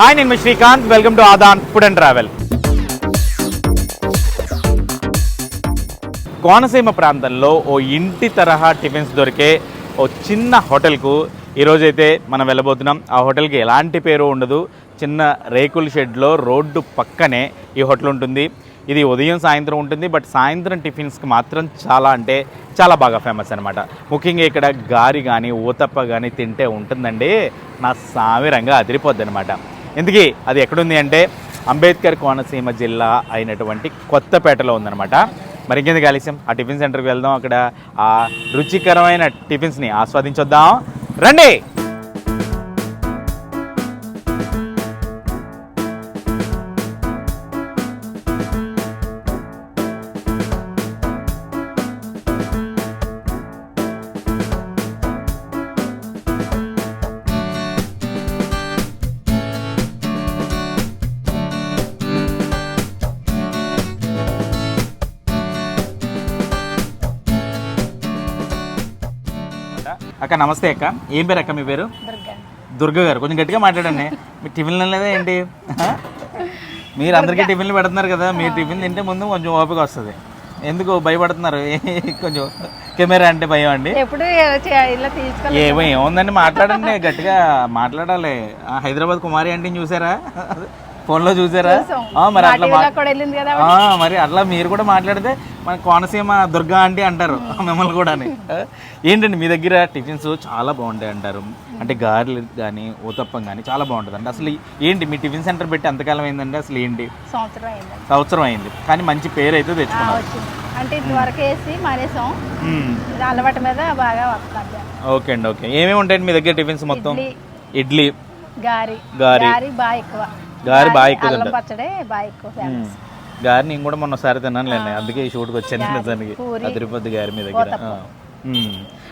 Hi నేను Srikanth. Welcome to Adaan food and travel Konaseema ప్రాంతంలో ఓ ఇంటి తరహా టిఫిన్స్ దొరికే ఓ చిన్న హోటల్కు ఈరోజైతే మనం వెళ్ళబోతున్నాం. ఆ హోటల్కి ఎలాంటి పేరు ఉండదు. చిన్న రేకుల షెడ్లో రోడ్డు పక్కనే ఈ హోటల్ ఉంటుంది. ఇది ఉదయం సాయంత్రం ఉంటుంది. బట్ సాయంత్రం టిఫిన్స్కి మాత్రం చాలా అంటే చాలా బాగా ఫేమస్ అనమాట ముఖ్యంగా ఇక్కడ గారి కానీ ఊతప్ప కానీ తింటే ఉంటుందండి. నా సామిరంగా అదిరిపోద్ది అనమాట ఎందుకీ అది ఎక్కడుంది అంటే అంబేద్కర్ కోనసీమ జిల్లా అయినటువంటి కొత్తపేటలో ఉందన్నమాట. మరి ఇంకెందుకు ఆలస్యం? ఆ టిఫిన్ సెంటర్కి వెళ్దాం అక్కడ. ఆ రుచికరమైన టిఫిన్స్ని ఆస్వాదించొద్దాం. రండి! అక్క నమస్తే అక్క. ఏం పేరు అక్క మీ పేరు? దుర్గా. గారు. కొంచెం గట్టిగా మాట్లాడండి. మీ టిఫిన్లు లేదా ఏంటి? మీరు అందరికీ టిఫిన్లు పెడుతున్నారు కదా మీరు టిఫిన్ తింటే ముందు కొంచెం ఓపిక వస్తుంది. ఎందుకు భయపడుతున్నారు? కొంచెం కెమెరా అంటే భయం అండి. ఎప్పుడు ఏమో ఏముందండి? మాట్లాడండి గట్టిగా మాట్లాడాలి. హైదరాబాద్ కుమారి అంటే చూసారా? ఫోన్లో చూసారా? మరి అట్లా మరి అట్లా మీరు కూడా మాట్లాడితే మన కోనసీమ దుర్గా ఆంటీ అంటారు మిమ్మల్ని కూడా ఏంటండి మీ దగ్గర టిఫిన్స్ చాలా బాగుంటాయి అంటారు. అంటే గారెలు కానీ ఊతప్పం కానీ చాలా బాగుంటుంది అండి. అసలు ఏంటి మీ టిఫిన్ సెంటర్ పెట్టి ఎంతకాలం అయిందండి అసలు ఏంటి? సంవత్సరం అయింది. కానీ మంచి పేరు అయితే తెచ్చుకున్నారు. అంటే ఇంతవరకు వేసి మానేసాం. అలవాటు మీద బాగా వస్తుంది. ఓకే అండి ఓకే. ఏమేమి ఉంటాయండి మీ దగ్గర టిఫిన్స్ మొత్తం? ఇడ్లీ. గారి. గారి బాగా ఎక్కువ. గారి బాగా ఎక్కువ అల్లం తింటారు. పచ్చడే బాగా ఎక్కువ ఫేమస్ గారి నేను కూడా మొన్న ఒకసారి తిన్నానులేండి అందుకే ఈ షూట్కి వచ్చాను నిజానికి. పూరి, అదిరిపోద్ది గారి మీ దగ్గర. ఆ.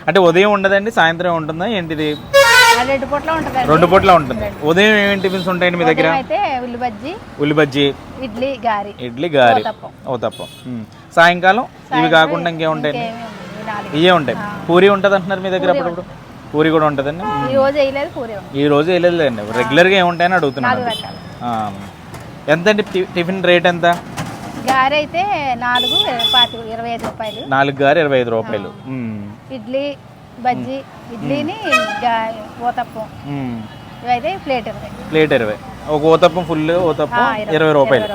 అంటే ఉదయం ఉండదండి సాయంత్రం ఉంటుందా? ఏంటిది? రెండు పూట్ల ఉంటుందండి. రెండు పూట్ల ఉంటుంది. ఉదయం ఏమేమి టిఫిన్స్ ఉంటాయండి మీ దగ్గర? అయితే ఉల్లి బజ్జి ఉల్లి బజ్జీ ఇడ్లీ గారి. ఇడ్లీ గారి. ఊతప్పం. ఊతప్పం మ్మ్. సాయంకాలం ఇవి కాకుండా ఇంకేముంటాయండి ఇంకేమీ ఉండదు. ఈ నాలుగు. ఇవే ఉంటాయి. పూరి ఉంటుంది అంటున్నారు మీ దగ్గర అప్పుడప్పుడు? పూరి కూడా ఉంటుందండి? ఈ రోజు వేయలేదు పూరి ఉంది ఈ రోజు రెగ్యులర్గా ఏముంటాయని అడుగుతున్నాను నాలుగు రకాలు. ఎంతండి టిఫిన్ రేట్ ఎంత? గారి అయితే నాలుగు పాతి ఇరవై ఐదు రూపాయలు. నాలుగు గారు ఇరవై ఐదు రూపాయలు. ఇడ్లీ బజ్జీ ఇడ్లీని ఊతప్పం. ఇవైతే ప్లేట్ ఇరవై. ప్లేట్ ఇరవై. ఒక ఊతప్పం ఫుల్ ఊతప్పం ఇరవై. రూపాయలు.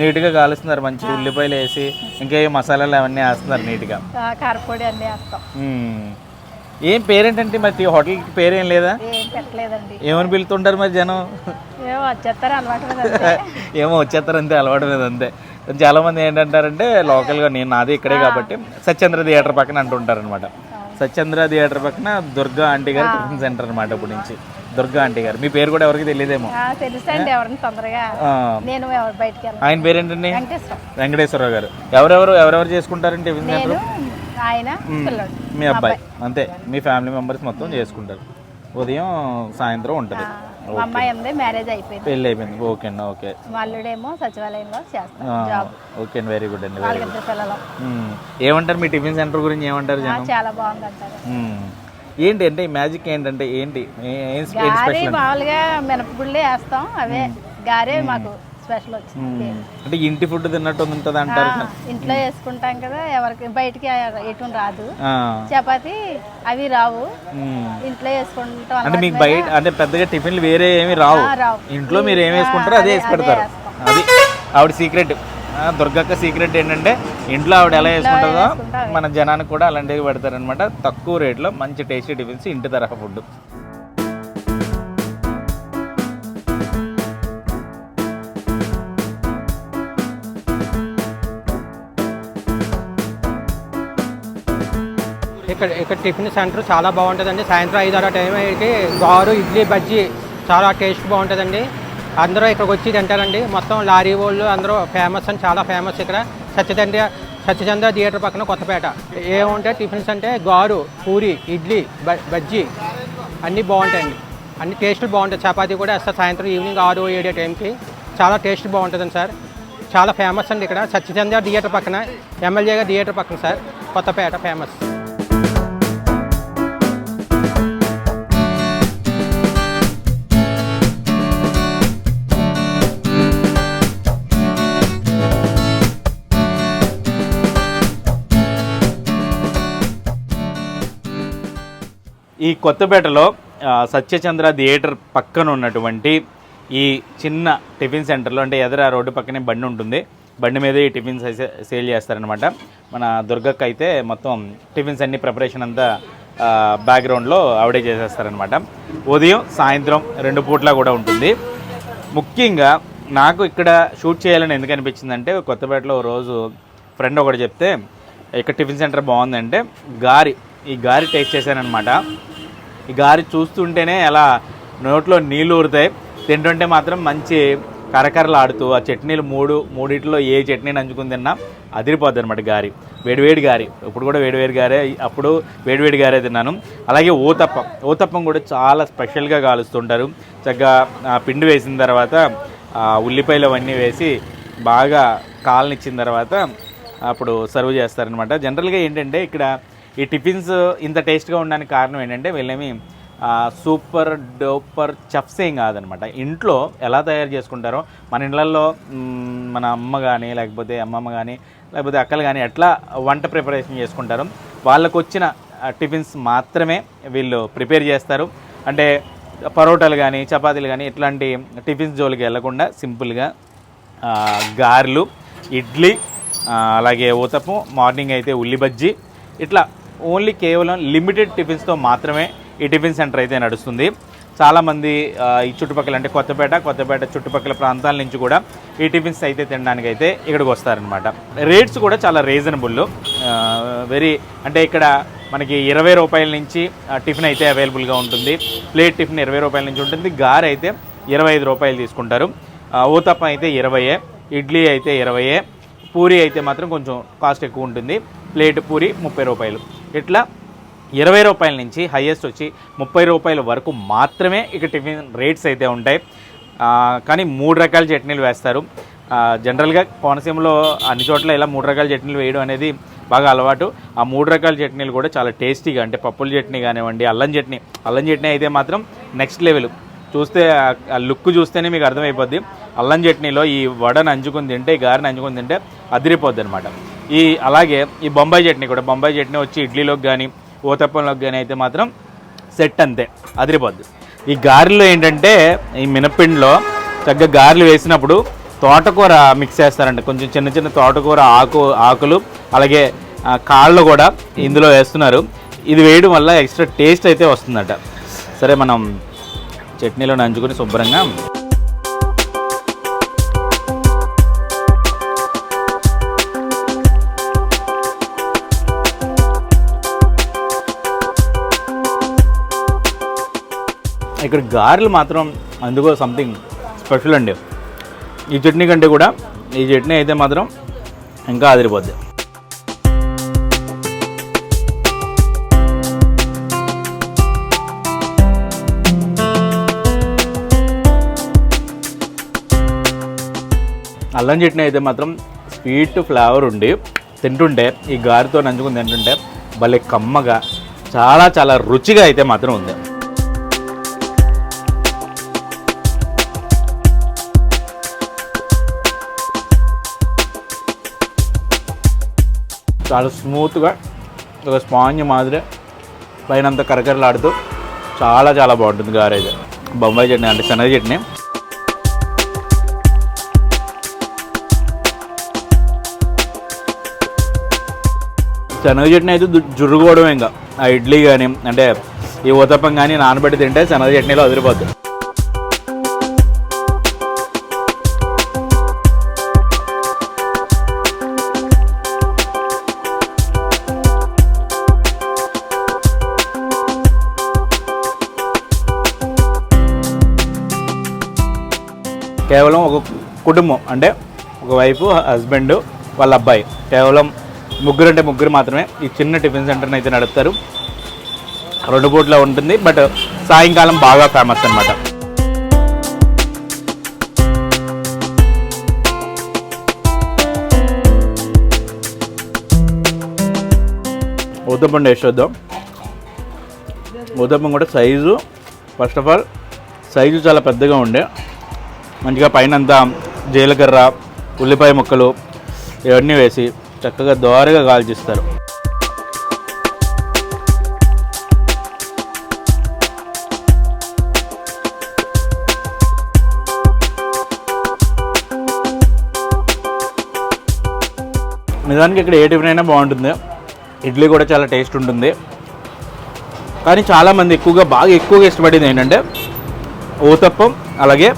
నీట్గా కాలుస్తున్నారు మంచి ఉల్లిపాయలు వేసి ఇంకా మసాలాలు అవన్నీ వేస్తున్నారు నీట్గా. కారపొడి అన్నీ వేస్తాం. ఏం పేరేంటంటే మరి హోటల్కి పేరేం లేదా? ఏం పెట్టలేదండి ఏమని పిలుతుంటారు మరి జనం? ఏమో వచ్చేస్తారు అలవాటు మీద అంతే. ఏమో వచ్చేస్తారు అంతే అలవాటు మీద అంతే. చాలా మంది ఏంటంటారంటే లోకల్గా నేను నాది ఇక్కడే కాబట్టి సత్యేంద్ర థియేటర్ పక్కన అంటుంటారు అనమాట సత్యేంద్ర థియేటర్ పక్కన దుర్గా ఆంటీ గారి టిఫిన్ సెంటర్ అనమాట ఇప్పుడు నుంచి. దుర్గా ఆంటీ గారు. మీ పేరు కూడా ఎవరికి తెలియదేమో. ఆ, తెలుసండి ఎవరిని తొందరగా? ఆ, నేను ఎవరు బయటికి వెళ్ళను. ఆయన పేరేంటండి? వెంకటేశ్వరం. వెంకటేశ్వరరావు గారు. ఎవరెవరు ఎవరెవరు చేసుకుంటారండి టిఫిన్ సెంటర్ ఆయన పిల్లడు మీ అబ్బాయి. అంతే. మీ ఫ్యామిలీ మెంబర్స్ మొత్తం చేసుకుంటారు. ఉదయం సాయంత్రం ఉంటుంది. మా అమ్మాయి ఉంది మ్యారేజ్ అయిపోయింది. పెళ్ళి అయిపోయింది. ఓకే అండి ఓకే. మా అల్లుడేమో సచివాలయంలో చేస్తాం ఓకే అండి వెరీ గుడ్ అండి పిల్లలు. ఏమంటారు మీ టిఫిన్ సెంటర్ గురించి? ఏమంటారు చాలా బాగుంది అంటారు. ఏంటి అంటే మ్యాజిక్ ఏంటంటే ఏంటి? మామూలుగా మినపగుళ్ళే వేస్తాం అవే. గారే మాకు స్పెషల్ వచ్చింది. అంటే ఇంటి ఫుడ్ తిన్నట్టు ఉంటుంది అంటారు ఇంట్లో వేసుకుంటాం కదా ఎవరికి బయటికి ఎటు రాదు. చపాతి అవి రావు. ఇంట్లో వేసుకుంటాం అంటే మీకు బయట అంటే పెద్దగా టిఫిన్లు వేరే ఏమి రావు. ఇంట్లో మీరు ఏం వేసుకుంటారో అదే వేసి పెడతారు. అది ఆవిడ సీక్రెట్ దుర్గక్క సీక్రెట్ ఏంటంటే ఇంట్లో ఆవిడ ఎలా వేసుకుంటుందో వేసుకుంటాం. మన జనానికి కూడా అలాంటివి పెడతారనమాట తక్కువ రేట్లో మంచి టేస్టీ టిఫిన్స్ ఇంటి తరహా ఫుడ్ ఇక్కడ ఇక్కడ టిఫిన్ సెంటర్ చాలా బాగుంటుందండి. సాయంత్రం ఐదు ఆరు టైం అయ్యేకి గారు ఇడ్లీ బజ్జీ చాలా టేస్ట్ బాగుంటుందండి. అందరూ ఇక్కడికి వచ్చి తింటారండి. మొత్తం లారీ వాళ్ళు అందరూ ఫేమస్ అని చాలా ఫేమస్ ఇక్కడ. సత్యచంద్ర సత్యచంద్ర థియేటర్ పక్కన కొత్తపేట. ఏముంటాయి టిఫిన్స్ అంటే గారు పూరి ఇడ్లీ బ బజ్జీ అన్నీ బాగుంటాయండి. అన్ని టేస్ట్లు బాగుంటాయి. చపాతీ కూడా వేస్తారు సాయంత్రం ఈవినింగ్ ఆరు ఏడు టైంకి చాలా టేస్ట్ బాగుంటుందండి సార్. చాలా ఫేమస్ అండి ఇక్కడ. సత్యచంద్ర థియేటర్ పక్కన ఎమ్మెల్యేగా థియేటర్ పక్కన సార్. కొత్తపేట ఫేమస్ ఈ కొత్తపేటలో సత్యచంద్ర థియేటర్ పక్కన ఉన్నటువంటి ఈ చిన్న టిఫిన్ సెంటర్లో అంటే ఎదర రోడ్డు పక్కనే బండి ఉంటుంది. బండి మీద ఈ టిఫిన్స్ అయితే సేల్ చేస్తారనమాట మన దుర్గక్క అయితే మొత్తం టిఫిన్స్ అన్ని ప్రిపరేషన్ అంతా బ్యాక్గ్రౌండ్లో ఆవిడే చేసేస్తారనమాట ఉదయం సాయంత్రం రెండు పూట్ల కూడా ఉంటుంది. ముఖ్యంగా నాకు ఇక్కడ షూట్ చేయాలని ఎందుకు అనిపించిందంటే కొత్తపేటలో రోజు ఫ్రెండ్ ఒకటి చెప్తే ఇక్కడ టిఫిన్ సెంటర్ బాగుందంటే గారి ఈ గారి టేస్ట్ చేశానమాట ఈ గారి చూస్తుంటేనే ఎలా నోట్లో నీళ్ళు ఊరుతాయి. తింటుంటే మాత్రం మంచి కరకరలు ఆడుతూ ఆ చట్నీలు మూడు మూడిట్లో ఏ చట్నీ నంచుకుని తిన్నా అదిరిపోద్ది అనమాట గారి. వేడివేడి గారి. ఇప్పుడు కూడా వేడివేడి గారే అప్పుడు వేడివేడి గారే తిన్నాను. అలాగే ఊతప్పం. ఊతప్పం కూడా చాలా స్పెషల్గా కాలుస్తుంటారు. చక్కగా పిండి వేసిన తర్వాత ఉల్లిపాయలు అవన్నీ వేసి బాగా కాలనిచ్చిన తర్వాత అప్పుడు సర్వ్ చేస్తారనమాట జనరల్గా ఏంటంటే ఇక్కడ ఈ టిఫిన్స్ ఇంత టేస్ట్గా ఉండడానికి కారణం ఏంటంటే వీళ్ళేమి సూపర్ డోపర్ చఫ్స్ ఏం కాదనమాట. ఇంట్లో ఎలా తయారు చేసుకుంటారో మన ఇళ్ళల్లో మన అమ్మ కానీ లేకపోతే అమ్మమ్మ కానీ లేకపోతే అక్కలు కానీ ఎట్లా వంట ప్రిపరేషన్ చేసుకుంటారో వాళ్ళకు వచ్చిన టిఫిన్స్ మాత్రమే వీళ్ళు ప్రిపేర్ చేస్తారు. అంటే పరోటాలు కానీ చపాతీలు కానీ ఇట్లాంటి టిఫిన్స్ జోలికి వెళ్ళకుండా సింపుల్గా గారెలు ఇడ్లీ అలాగే ఊతపు మార్నింగ్ అయితే ఉల్లి బజ్జీ ఇట్లా ఓన్లీ కేవలం లిమిటెడ్ టిఫిన్స్తో మాత్రమే ఈ టిఫిన్ సెంటర్ అయితే నడుస్తుంది. చాలామంది ఈ చుట్టుపక్కల అంటే కొత్తపేట కొత్తపేట చుట్టుపక్కల ప్రాంతాల నుంచి కూడా ఈ టిఫిన్స్ అయితే తినడానికి అయితే ఇక్కడికి వస్తారనమాట రేట్స్ కూడా చాలా రీజనబుల్. వెరీ అంటే ఇక్కడ మనకి ఇరవై రూపాయల నుంచి టిఫిన్ అయితే అవైలబుల్గా ఉంటుంది. ప్లేట్ టిఫిన్ ఇరవై రూపాయల నుంచి ఉంటుంది. గారె అయితే ఇరవై ఐదు రూపాయలు తీసుకుంటారు. ఊతప్ప ఊతప్పం అయితే ఇరవయే ఇడ్లీ అయితే ఇరవయే పూరి అయితే మాత్రం కొంచెం కాస్ట్ ఎక్కువ ఉంటుంది. ప్లేట్ పూరి ముప్పై రూపాయలు. ఇట్లా ఇరవై రూపాయల నుంచి హైయెస్ట్ వచ్చి ముప్పై రూపాయల వరకు మాత్రమే ఇక టిఫిన్ రేట్స్ అయితే ఉంటాయి. కానీ మూడు రకాల చట్నీలు వేస్తారు. జనరల్గా కోనసీమలో అన్ని చోట్ల ఇలా మూడు రకాల చట్నీలు వేయడం అనేది బాగా అలవాటు. ఆ మూడు రకాల చట్నీలు కూడా చాలా టేస్టీగా అంటే పప్పుల చట్నీ కానివ్వండి అల్లం చట్నీ. అల్లం చట్నీ అయితే మాత్రం నెక్స్ట్ లెవెల్ చూస్తే ఆ లుక్ చూస్తేనే మీకు అర్థమైపోద్ది. అల్లం చట్నీలో ఈ వడను అంచుకుని తింటే ఈ గారెని నంచుకొని తింటే అదిరిపోద్ది అనమాట ఈ అలాగే ఈ బొంబాయి చట్నీ కూడా బొంబాయి చట్నీ వచ్చి ఇడ్లీలోకి కానీ ఊతప్పంలోకి కానీ అయితే మాత్రం సెట్ అంతే అదిరిపోద్ది. ఈ గారెలో ఏంటంటే ఈ మినపిండిలో చక్కగా గారెలు వేసినప్పుడు తోటకూర మిక్స్ చేస్తారంట. కొంచెం చిన్న చిన్న తోటకూర ఆకు ఆకులు అలాగే కాళ్ళు కూడా ఇందులో వేస్తున్నారు. ఇది వేయడం వల్ల ఎక్స్ట్రా టేస్ట్ అయితే వస్తుందట. సరే మనం చట్నీలో నంచుకొని శుభ్రంగా ఇక్కడ గారెలు మాత్రం అందుకో సంథింగ్ స్పెషల్ అండి. ఈ చట్నీ కంటే కూడా ఈ చట్నీ అయితే మాత్రం ఇంకా అదిరిపోద్ది. అల్లం చట్నీ అయితే మాత్రం స్వీట్ ఫ్లేవర్ ఉండి తింటుంటే ఈ గారితో నంచుకుని తింటుంటే భలే కమ్మగా చాలా చాలా రుచిగా అయితే మాత్రం ఉంది. చాలా స్మూత్గా ఒక స్పాంజ్ మాదిరి పైన అంతా కరకరలాడుతూ చాలా చాలా బాగుంటుంది గారైతే అయితే బొంబాయి చట్నీ అంటే శనగ చట్నీ. శనగ చట్నీ అయితే దు- జుర్రుకోవడం ఇంకా. ఆ ఇడ్లీ కానీ అంటే ఈ ఊతప్పం కానీ నానబెట్టి తింటే శనగ చట్నీలో అదిరిపోద్ది. కేవలం ఒక కుటుంబం అంటే ఒక వైఫ్ హస్బెండ్ వాళ్ళ అబ్బాయి. కేవలం ముగ్గురు అంటే ముగ్గురు మాత్రమే. ఈ చిన్న టిఫిన్ సెంటర్ని అయితే నడుపుతారు. రెండు పూట్ల ఉంటుంది బట్ సాయంకాలం బాగా ఫేమస్ అన్నమాట. ఊతప్పం టేస్ట్ వద్దాం కూడా size first of all size చాలా పెద్దగా ఉండే. మంచిగా పైన అంతా జీలకర్ర ఉల్లిపాయ ముక్కలు ఇవన్నీ వేసి చక్కగా దోరగా కాల్చిస్తారు. నిజానికి ఇక్కడ ఏ టిఫిన్ అయినా బాగుంటుంది. ఇడ్లీ కూడా చాలా టేస్ట్ ఉంటుంది. కానీ చాలామంది ఎక్కువగా బాగా ఎక్కువగా ఇష్టపడేది ఏంటంటే ఊతప్పం అలాగే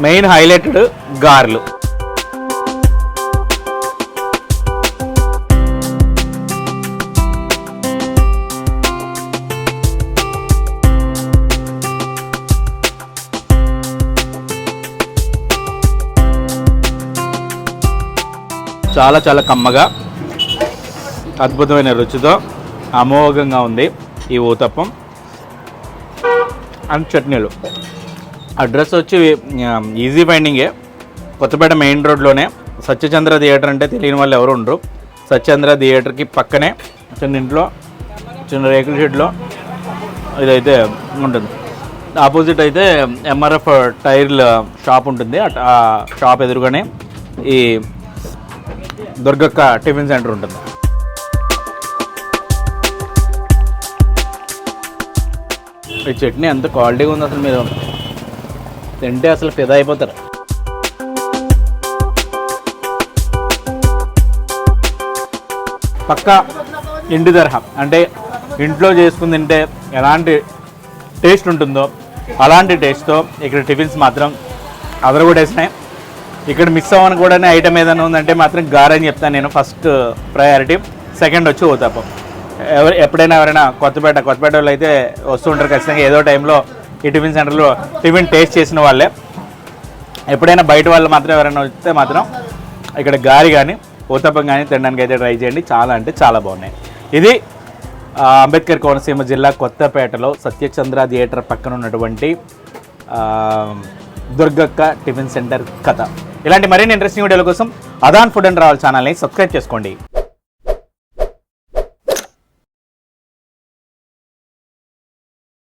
మెయిన్ హైలైటెడ్ గారెలు. చాలా చాలా కమ్మగా అద్భుతమైన రుచితో అమోఘంగా ఉంది ఈ ఊతప్పం. అండ్ చట్నీలు. అడ్రస్ వచ్చి ఈజీ ఫైండింగే కొత్తపేట మెయిన్ రోడ్లోనే. సత్యచంద్ర థియేటర్ అంటే తెలియని వాళ్ళు ఎవరు ఉండరు. సత్యచంద్ర థియేటర్కి పక్కనే చిన్న ఇంట్లో చిన్న రేకుల షెడ్లో ఇదైతే ఉంటుంది. ఆపోజిట్ అయితే ఎంఆర్ఎఫ్ టైర్ల షాప్ ఉంటుంది. అట్- ఆ షాప్ ఎదురుగానే ఈ దుర్గక్క టిఫిన్ సెంటర్ ఉంటుంది. ఈ చట్నీ ఎంత క్వాలిటీగా ఉంది అసలు మీరు తింటే అసలు ఫిదా అయిపోతారు. పక్క ఇంటి తరహా అంటే ఇంట్లో చేసుకుని తింటే ఎలాంటి టేస్ట్ ఉంటుందో అలాంటి టేస్ట్తో ఇక్కడ టిఫిన్స్ మాత్రం అదరగొట్టేసినాయి. ఇక్కడ మిస్ అవ్వని కూడా ఐటమ్ ఏదైనా ఉందంటే మాత్రం గారని చెప్తాను నేను ఫస్ట్ ప్రయారిటీ సెకండ్ వచ్చి ఊతప్పం ఎవరు ఎప్పుడైనా ఎవరైనా కొత్తపేట కొత్తపేట వాళ్ళు అయితే వస్తుంటారు ఖచ్చితంగా ఏదో టైంలో ఈ టిఫిన్ సెంటర్లో టిఫిన్ టేస్ట్ చేసిన వాళ్ళే. ఎప్పుడైనా బయట వాళ్ళు మాత్రం ఎవరైనా వస్తే మాత్రం ఇక్కడ గారి కానీ ఊతప్పం కానీ తినడానికి అయితే ట్రై చేయండి. చాలా అంటే చాలా బాగున్నాయి. ఇది అంబేద్కర్ కోనసీమ జిల్లా కొత్తపేటలో సత్యచంద్ర థియేటర్ పక్కన ఉన్నటువంటి దుర్గక్క టిఫిన్ సెంటర్ కథ. ఇలాంటి మరిన్ని ఇంట్రెస్టింగ్ వీడియోల కోసం అదాన్ ఫుడ్ అండ్ ట్రావెల్ ఛానల్ని సబ్స్క్రైబ్ చేసుకోండి.